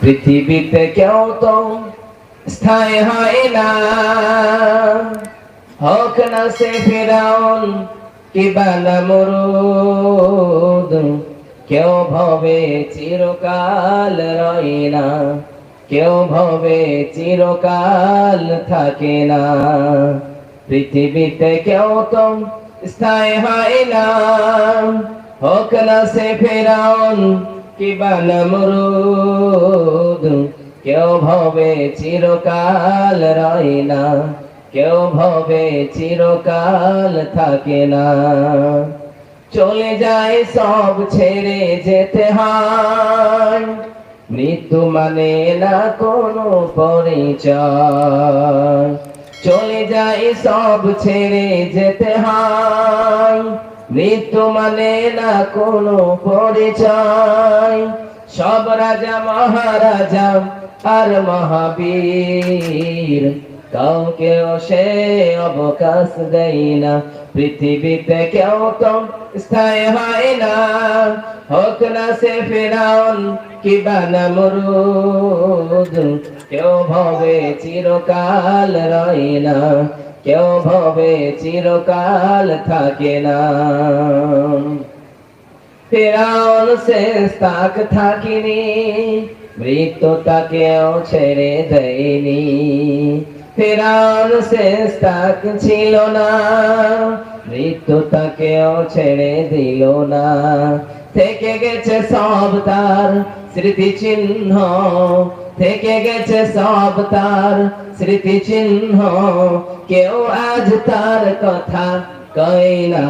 পৃথিবীতে কেউ তো স্থায়ী হয় না। হোক না সে ফেরাউন কিবা নমরুদ কেউ ভবে চিরকাল রয় না, কেউ ভবে চিরকাল থাকে না। পৃথিবীতে কেউ তো স্থায়ী হয় না। হোক না সে ফেরাউন কিবা নমরুদ কেউ ভবে চিরকাল রয় না। কেউ ভবে চিরকাল থাকে না। চলে যায় সব ছেড়ে যেতে হয়। মৃত্যু মানে না কোনো পরিচয়। চলে যায় সব ছেড়ে যেতে হয়। মৃত্যু মানে না কোনো পরিচয়। সব রাজা মহারাজা আর মহাবীর। কাউকেও সে অবকাশ দেয় না। পৃথিবীতে কেউ তো স্থায়ী হয় না। হোক না সে ফেরাউন কিবা নমরুদ কেউ ভবে চিরকাল রয় না। কেউ ভবে চিরকাল থাকে না। ফেরাউন শেষ তাক থাকিনি, মৃত্যু তাকেও ছেড়ে দেয়নি। ফেরাউন শেষ তাক ছিল না, মৃত্যু তাকেও ছেড়ে দিল না। থেকে গেছে সব তার স্মৃতি চিহ্ন থেকে গেছে সব তার স্মৃতি চিহ্ন কেউ আজ তার কথা কয় না।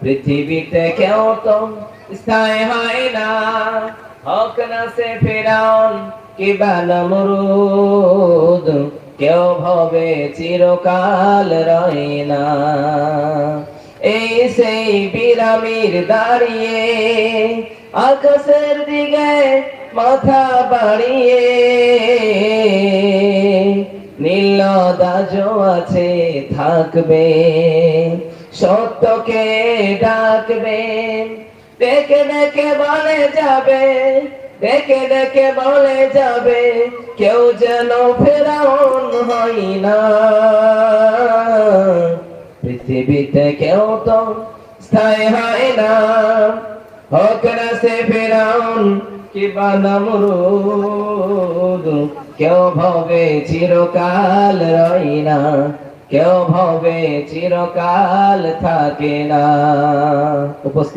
পৃথিবীতে কেউ তো স্থায়ী হয় না। হোক না সে ফেরাউন কিবা নমরুদ। কেউ ভবে চিরকাল রয় না। এই সেই বিরামির দাঁড়িয়ে আকাশের দিকে মাথা বাড়িয়ে নীল দাজ আছে থাকবে, সত্যকে ডাকবে। দেখে ডেকে বলে যাবে দেখে ডেকে বলে যাবে, কেউ যেন ফেরাউন হয় না। পৃথিবীতে কেউ তো স্থায়ী হয় না। হোক না সে ফেরাউন কেউ ভবে চিরকাল রই না। কেউ ভবে চিরকাল থাকে না। উপস্থিত